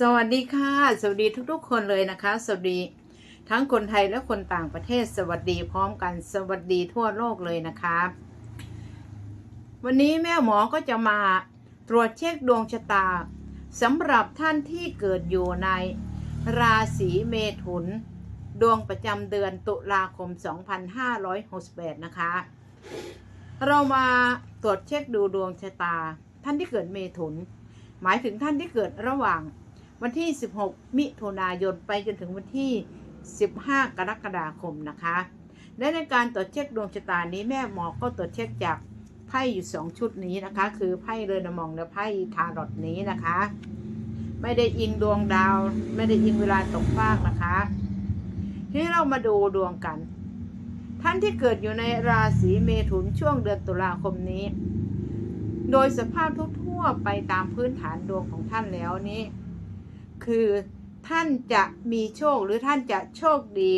สวัสดีค่ะ สวัสดีทุกๆ คนเลยนะคะ สวัสดีทั้งคนไทยและคนต่างประเทศ สวัสดีพร้อมกัน สวัสดีทั่วโลกเลยนะคะ วันนี้แม่หมอก็จะมาตรวจเช็คดวงชะตาสำหรับท่านที่เกิดอยู่ในราศีเมถุน ดวงประจำเดือนตุลาคม 2568 นะคะ เรามาตรวจเช็คดูดวงชะตา ท่านที่เกิดเมถุน หมายถึงท่านที่เกิดระหว่าง วันที่ 16 มิถุนายนไปจนถึงวันที่ 15 กรกฎาคมนะคะ และในการตรวจเช็คดวงชะตานี้แม่หมอก็ตรวจเช็คจากไพ่อยู่ 2 ชุดนี้นะคะ คือไพ่เรอนมองและไพ่ทารอตนี้นะคะ ไม่ได้อิงดวงดาว ไม่ได้อิงเวลาตกฟากนะคะทีนี้เรามาดูดวงกัน ท่านที่เกิดอยู่ในราศีเมถุนช่วงเดือนตุลาคมนี้ โดยสภาพทั่วๆไปตามพื้นฐานดวงของท่านแล้วนี้ คือ ท่านจะมีโชคหรือท่านจะโชคดี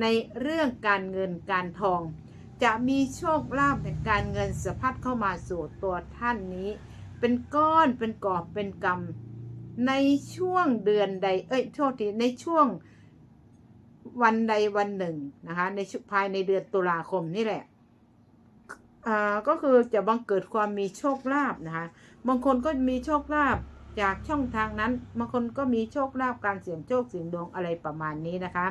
ในเรื่องการเงินการทอง จะมีโชคลาภในการเงินสะพัดเข้ามาสู่ตัวท่านนี้ เป็นก้อนเป็นกอบเป็นกำในช่วงเดือนใดเอ้ยโทษทีในช่วงวันใดวันหนึ่งนะคะในช่วงภายในเดือนตุลาคมนี่แหละอ่าก็คือจะบังเกิดความมีโชคลาภนะคะบางคนก็มีโชคลาภ จากช่องทางนั้นบางคนก็มีโชคลาภการเสี่ยงโชคเสี่ยงดวงอะไรประมาณนี้นะคะ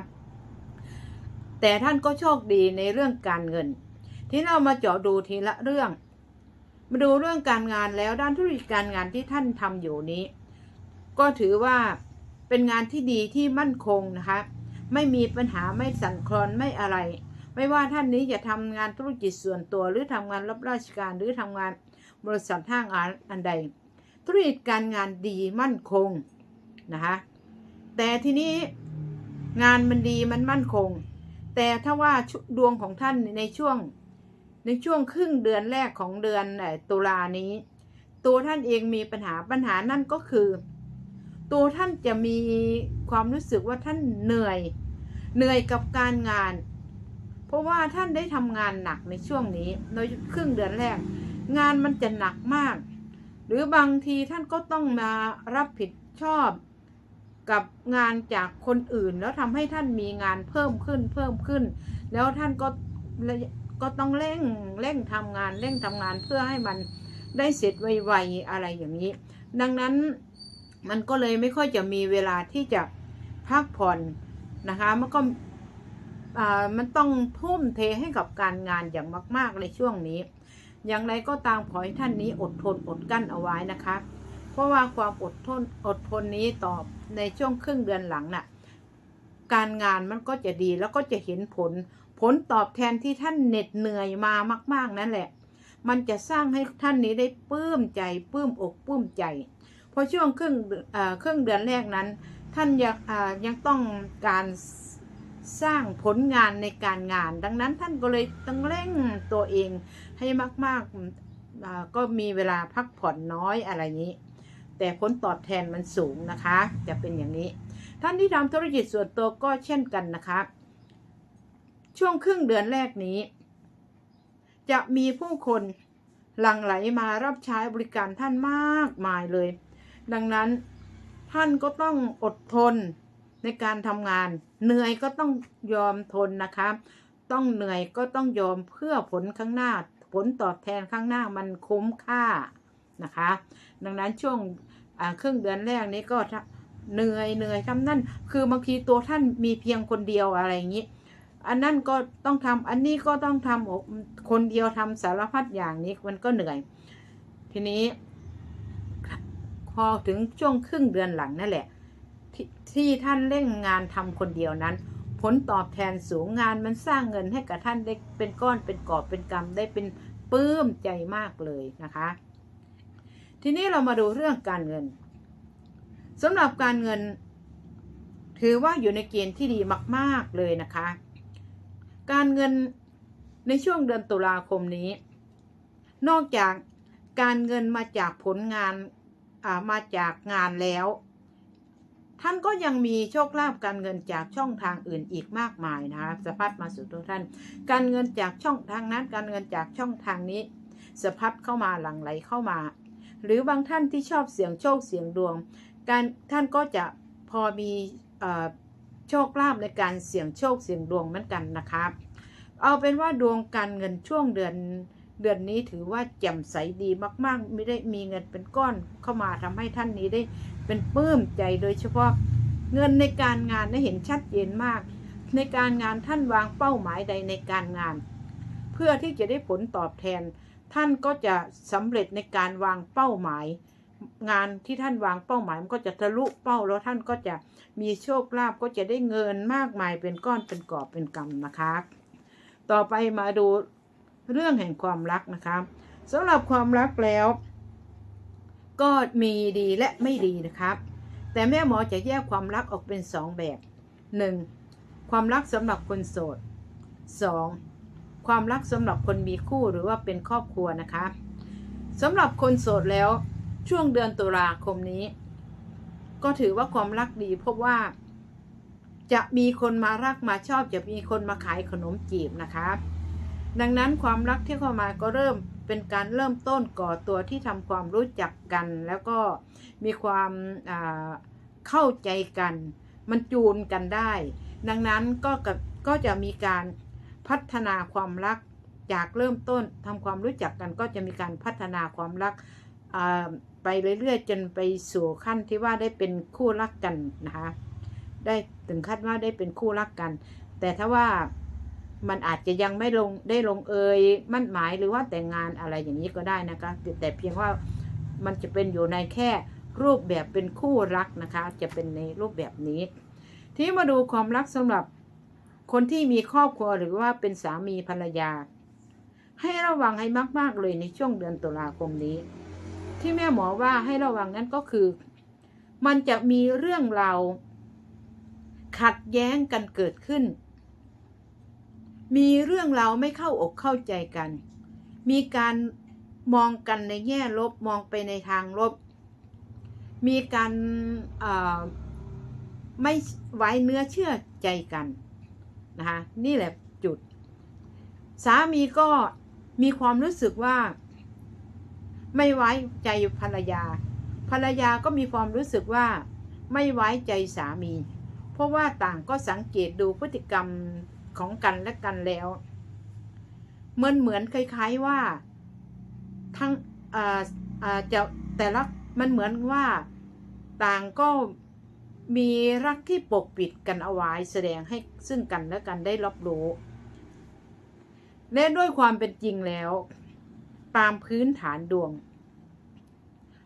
แต่ท่านก็โชคดีในเรื่องการเงิน ที่เรามาเจาะดูทีละเรื่อง มาดูเรื่องการงานแล้วด้านธุรกิจการงานที่ท่านทำอยู่นี้ ก็ถือว่าเป็นงานที่ดีที่มั่นคงนะคะ ไม่มีปัญหาไม่สั่นคลอนไม่อะไร ไม่ว่าท่านนี้จะทำงานธุรกิจส่วนตัวหรือทำงานรับราชการหรือทำงานบริษัทห้างอันใด ธุรกิจการงานดีมั่นคงนะคะแต่ทีนี้งานมันดีมันมั่นคง แต่ถ้าว่าดวงของท่านในช่วงในช่วงครึ่งเดือนแรกของเดือนตุลานี้ ตัวท่านเองมีปัญหาปัญหานั่นก็คือ ตัวท่านจะมีความรู้สึกว่าท่านเหนื่อย เหนื่อยกับการงาน เพราะว่าท่านได้ทำงานหนักในช่วงนี้ในครึ่งเดือนแรก งานมันจะหนักมาก รือบางทีท่านก็ต้องมารับผิดชอบกับงานจากคนอื่น แล้วทำให้ท่านมีงานเพิ่มขึ้นเพิ่มขึ้น แล้วท่านก็ก็ต้องเร่งเร่งทำงานเร่งทำงานเพื่อให้มันได้เสร็จไวๆอะไรอย่างนี้ ดังนั้นมันก็เลยไม่ค่อยจะมีเวลาที่จะพักผ่อนนะคะมันก็อ่ามันต้องทุ่มเทให้กับการงานอย่างมาก ๆ ในช่วงนี้ อย่างไรก็ตามขอให้ท่านนี้อดทนอดกั้นเอาไว้นะคะ เพราะว่าความอดทนอดทนนี้ต่อในช่วงครึ่งเดือนหลังน่ะ การงานมันก็จะดีแล้วก็จะเห็นผล ผลตอบแทนที่ท่านเหน็ดเหนื่อยมามาก ๆนั่นแหละ มันจะสร้างให้ท่านนี้ได้ปลื้มใจปลื้มอกปลื้มใจ เพราะช่วงครึ่งเครึ่งเดือนแรกนั้น ท่านยังยังต้องการ สร้างผลงานในการงาน ดังนั้นท่านก็เลยต้องเร่งตัวเองให้มากๆอ่าก็มีเวลาพักผ่อนน้อยอะไรนี้ แต่ผลตอบแทนมันสูงนะคะ จะเป็นอย่างนี้ ท่านที่ทำธุรกิจส่วนตัวก็เช่นกันนะคะช่วงครึ่งเดือนแรกนี้ จะมีผู้คนหลั่งไหลมารับใช้บริการท่านมากมายเลย ดังนั้นท่านก็ต้องอดทน ในการทำงาน เหนื่อยก็ต้องยอมทนนะคะ ต้องเหนื่อยก็ต้องยอมเพื่อผลข้างหน้า ผลตอบแทนข้างหน้ามันคุ้มค่านะคะ ดังนั้นช่วงครึ่งเดือนแรกนี้ก็เหนื่อยเหนื่อยทำนั่น คือบางทีตัวท่านมีเพียงคนเดียวอะไรอย่างนี้ อันนั่นก็ต้องทำอันนี้ก็ต้องทำคนเดียวทำสารพัดอย่างนี้มันก็เหนื่อย ทีนี้ พอถึงช่วงครึ่งเดือนหลังนั่นแหละ ที่ท่านเร่งงานทำคนเดียวนั้น ผลตอบแทนสูงงานมันสร้างเงินให้กับท่านได้เป็นก้อนเป็นกอบเป็นกำได้เป็นปลื้มใจมากเลยนะคะ ทีนี้เรามาดูเรื่องการเงินสำหรับการเงิน ถือว่าอยู่ในเกณฑ์ที่ดีมาก ๆเลยนะคะ การเงินในช่วงเดือนตุลาคมนี้ นอกจากการเงินมาจากผลงานมาจากงานแล้ว ท่านก็ยังมีโชคลาภการเงินจากช่องทางอื่นอีกมากมายนะคะสะพัดมาสู่ตัวท่าน การเงินจากช่องทางนั้น การเงินจากช่องทางนี้สะพัดเข้ามาหลั่งไหลเข้ามา หรือบางท่านที่ชอบเสี่ยงโชคเสี่ยงดวง การท่านก็จะพอมีอโชคลาภในการเสี่ยงโชคเสี่ยงดวงเหมือนกันนะครับ เอาเป็นว่าดวงการเงินช่วงเดือน เดือนนี้ถือว่าแจ่มใสดีมากๆไม่ได้มีเงินเป็นก้อนเข้ามาทำให้ท่านนี้ได้เป็นปลื้มใจโดยเฉพาะเงินในการงานได้เห็นชัดเจนมาก ในการงานท่านวางเป้าหมายใดในการงาน เพื่อที่จะได้ผลตอบแทน ท่านก็จะสำเร็จในการวางเป้าหมาย งานที่ท่านวางเป้าหมายมันก็จะทะลุเป้าแล้วท่านก็จะมีโชคลาภก็จะได้เงินมากมายเป็นก้อนเป็นกอบเป็นกำนะคะ ต่อไปมาดู เรื่องแห่งความรักนะคะสำหรับความรักแล้ว ก็มีดีและไม่ดีนะครับ แต่แม่หมอจะแยกความรักออกเป็นสองแบบ 1. ความรักสำหรับคนโสด 2. ความรักสำหรับคนมีคู่หรือว่าเป็นครอบครัวนะคะสำหรับคนโสดแล้วช่วงเดือนตุลาคมนี้ ก็ถือว่าความรักดีเพราะว่า จะมีคนมารักมาชอบจะมีคนมาขายขนมจีบนะคะ ดังนั้นความรักที่เข้ามาก็เริ่มเป็นการเริ่มต้นก่อตัวที่ทำความรู้จักกัน แล้วก็มีความเข้าใจกัน มันจูนกันได้ ดังนั้นก็กับก็จะมีการพัฒนาความรักจากเริ่มต้นทำความรู้จักกันก็จะมีการพัฒนาความรักไปเรื่อยๆ จนไปสู่ขั้นที่ว่าได้เป็นคู่รักกันนะคะได้ถึงขั้นว่าได้เป็นคู่รักกัน แต่ถ้าว่า มันอาจจะยังไม่ลงได้ลงเอยมั่นหมายหรือว่าแต่งงานอะไรอย่างนี้ก็ได้นะคะ แต่เพียงว่ามันจะเป็นอยู่ในแค่รูปแบบเป็นคู่รักนะคะ จะเป็นในรูปแบบนี้ ทีนี้มาดูความรักสำหรับคนที่มีครอบครัวหรือว่าเป็นสามีภรรยา ให้ระวังให้มากๆเลยในช่วงเดือนตุลาคมนี้ ที่แม่หมอว่าให้ระวังนั้นก็คือ มันจะมีเรื่องราวขัดแย้งกันเกิดขึ้น มีเรื่องราวไม่เข้าอกเข้าใจกัน มีการมองกันในแง่ลบมองไปในทางลบ มีการไม่ไว้เนื้อเชื่อใจกันนะคะนี่แหละจุด สามีก็มีความรู้สึกว่า ไม่ไว้ใจภรรยา ภรรยาก็มีความรู้สึกว่าไม่ไว้ใจสามี เพราะว่าต่างก็สังเกตดูพฤติกรรม ของกันและกันแล้วเหมือนเหมือนคล้ายๆว่า ทั้งจะแต่ละมันเหมือนว่าต่างก็มีรักที่ปกปิดกันเอาไว้แสดงให้ซึ่งกันและกันได้รับรู้ และด้วยความเป็นจริงแล้ว ตามพื้นฐานดวง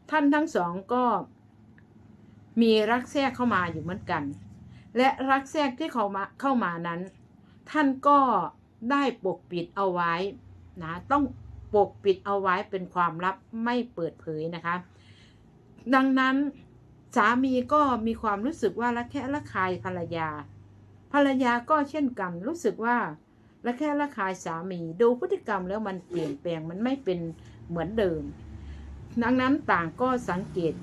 ท่านทั้งสองก็มีรักแทรกเข้ามาอยู่เหมือนกัน และรักแทรกที่เขามาเข้ามานั้น ท่านก็ได้ปกปิดเอาไว้นะต้องปกปิดเอาไว้เป็นความลับไม่เปิดเผยนะคะ ดังนั้นสามีก็มีความรู้สึกว่าละแคะละคายภรรยา ภรรยาก็เช่นกันรู้สึกว่าละแคะละคายสามีดูพฤติกรรมแล้วมันเปลี่ยนแปลงมันไม่เป็นเหมือนเดิม ดังนั้นต่างก็สังเกต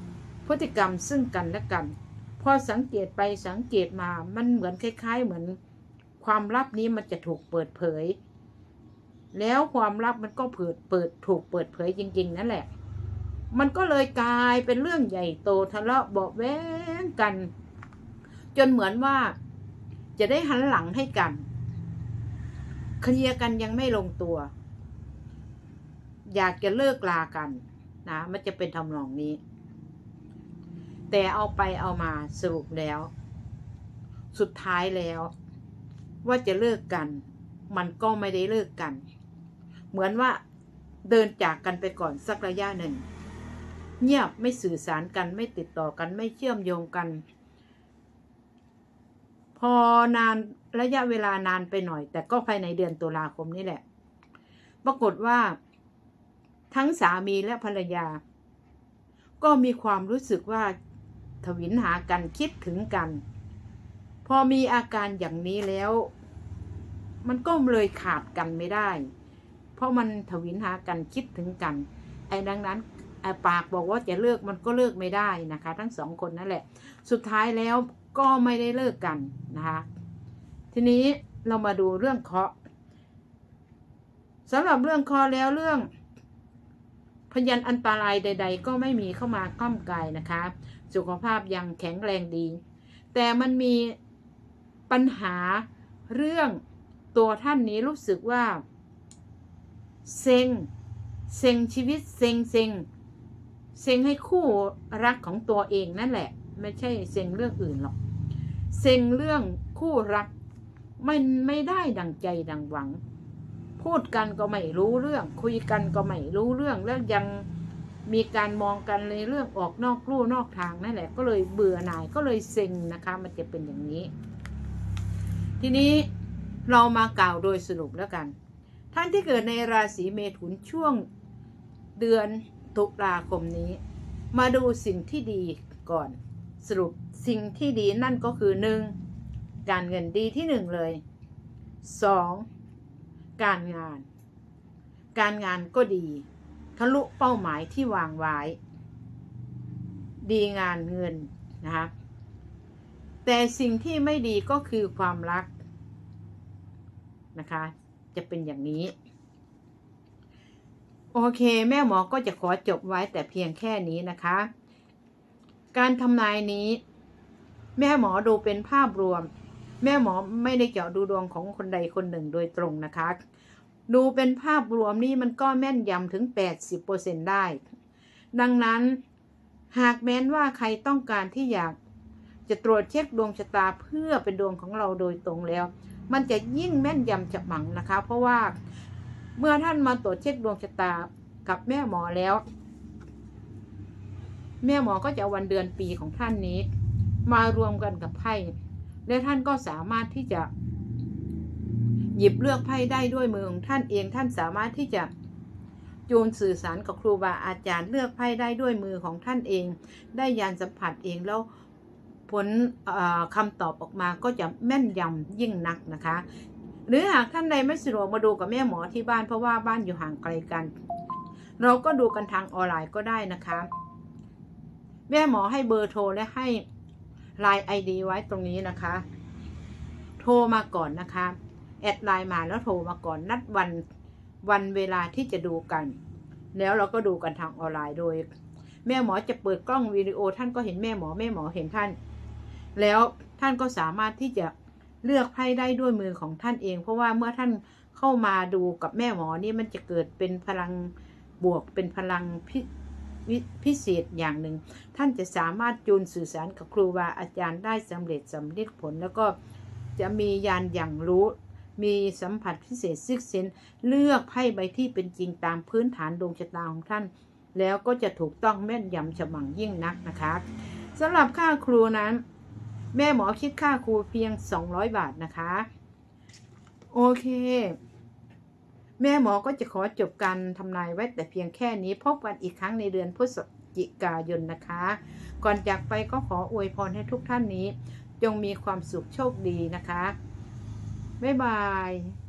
พฤติกรรมซึ่งกันและกัน พอสังเกตไปสังเกตมามันเหมือนคล้าย ๆ เหมือน ความลับนี้มันจะถูกเปิดเผย แล้วความลับมันก็เปิดเปิดถูกเปิดเผยจริง ๆ นั่นแหละ มันก็เลยกลายเป็นเรื่องใหญ่โตทะเลาะเบาะแว้งกัน จนเหมือนว่าจะได้หันหลังให้กันเคลียร์กันยังไม่ลงตัว อยากจะเลิกลากันนะมันจะเป็นทำนองนี้ แต่เอาไปเอามาสรุปแล้ว สุดท้ายแล้ว ว่าจะเลิกกัน มันก็ไม่ได้เลิกกัน เหมือนว่าเดินจากกันไปก่อนสักระยะหนึ่ง เงียบไม่สื่อสารกันไม่ติดต่อกันไม่เชื่อมโยงกัน พอนานระยะเวลานานไปหน่อย แต่ก็ภายในเดือนตุลาคมนี่แหละ ปรากฏว่า ทั้งสามีและภรรยา ก็มีความรู้สึกว่าทวินหากันคิดถึงกัน อมีอาการอย่างนี้แล้ว มันก็เลยขาดกันไม่ได้ เพราะมันทวินหากันคิดถึงกัน ไอ้ดังนั้นไอ้ปากบอกว่าจะเลิกมันก็เลิกไม่ได้นะคะ ทั้งสองคนนั่นแหละ สุดท้ายแล้วก็ไม่ได้เลิกกันนะคะ ทีนี้เรามาดูเรื่องเคาะสำหรับเรื่องคราะห์แล้วเรื่อง พยันอันตรายใด ๆ ก็ไม่มีเข้ามาก้ำกายนะคะ สุขภาพยังแข็งแรงดี แต่มันมี ปัญหาเรื่องตัวท่านนี้รู้สึกว่า เซ็ง เซ็งชีวิต เซ็งเซ็งเซ็งให้คู่รักของตัวเองนั่นแหละ ไม่ใช่เซ็งเรื่องอื่นหรอก เซ็งเรื่องคู่รักมันไม่ได้ดังใจดังหวัง พูดกันก็ไม่รู้เรื่อง คุยกันก็ไม่รู้เรื่องแล้วยังมีการมองกันในเรื่องออกนอกลู่นอกทางนั่นแหละ ก็เลยเบื่อหน่ายก็เลยเซ็งนะคะ มันจะเป็นอย่างนี้ ทีนี้เรามากล่าวโดยสรุปแล้วกัน ท่านที่เกิดในราศีเมถุนช่วงเดือนตุลาคมนี้ มาดูสิ่งที่ดีก่อน สรุปสิ่งที่ดีนั่นก็คือหนึ่งการเงินดีที่หนึ่งเลยสองการงาน การงานก็ดีทะลุเป้าหมายที่วางไว้ ดีงานเงินนะคะแต่สิ่งที่ไม่ดีก็คือความรัก นะคะ จะเป็นอย่างนี้ โอเค แม่หมอก็จะขอจบไว้แต่เพียงแค่นี้นะคะ การทำนายนี้ แม่หมอดูเป็นภาพรวม แม่หมอไม่ได้เจาะดูดวงของคนใดคนหนึ่งโดยตรงนะคะ ดูเป็นภาพรวมนี่มันก็แม่นยำถึง 80%ได้ ดังนั้นหากแม้นว่าใครต้องการที่อยากจะตรวจเช็คดวงชะตาเพื่อเป็นดวงของเราโดยตรงแล้ว มันจะยิ่งแม่นยำจะมังนะคะ เพราะว่าเมื่อท่านมาตรวจเช็คดวงชะตากับแม่หมอแล้ว แม่หมอก็จะวันเดือนปีของท่านนี้ มารวมกันกับไพ่และท่านก็สามารถที่จะ หยิบเลือกไพ่ได้ด้วยมือของท่านเองท่านสามารถที่จะจูนสื่อสารกับครูบาอาจารย์เลือกไพ่ได้ด้วยมือของท่านเอง ได้ยานสัมผัสเองแล้ว ผลคำตอบออกมาก็จะแม่นยำยิ่งนักนะคะ หรือหากท่านใดไม่สะดวกมาดูกับแม่หมอที่บ้านเพราะว่าบ้านอยู่ห่างไกลกัน เราก็ดูกันทางออนไลน์ก็ได้นะคะ แม่หมอให้เบอร์โทรและให้ไลน์ไอดีไว้ตรงนี้นะคะ โทรมาก่อนนะคะ แอดไลน์มาแล้วโทรมาก่อนนัดวันวันเวลาที่จะดูกัน แล้วเราก็ดูกันทางออนไลน์โดย แม่หมอจะเปิดกล้องวิดีโอท่านก็เห็นแม่หมอแม่หมอเห็นท่าน แล้วท่านก็สามารถที่จะเลือกไพ่ได้ด้วยมือของท่านเอง เพราะว่าเมื่อท่านเข้ามาดูกับแม่หมอนี่มันจะเกิดเป็นพลังบวกเป็นพลังพิพิเศษอย่างหนึ่ง ท่านจะสามารถจูนสื่อสารกับครูบาอาจารย์ได้สำเร็จสำเร็จผล แล้วก็จะมียานอย่างรู้มีสัมผัสพิเศษซิกเซนเลือกไพ่ใบที่เป็นจริงตามพื้นฐานดวงชะตาของท่าน แล้วก็จะถูกต้องแม่นยำฉมังยิ่งนักนะคะสำหรับค่าครูนั้น แม่หมอคิดค่าครูเพียง 200 บาทนะคะ โอเค แม่หมอก็จะขอจบการทำนายไว้แต่เพียงแค่นี้พบกันอีกครั้งในเดือนพฤศจิกายนนะคะ ก่อนจากไปก็ขออวยพรให้ทุกท่านนี้ จงมีความสุขโชคดีนะคะ บ๊ายบาย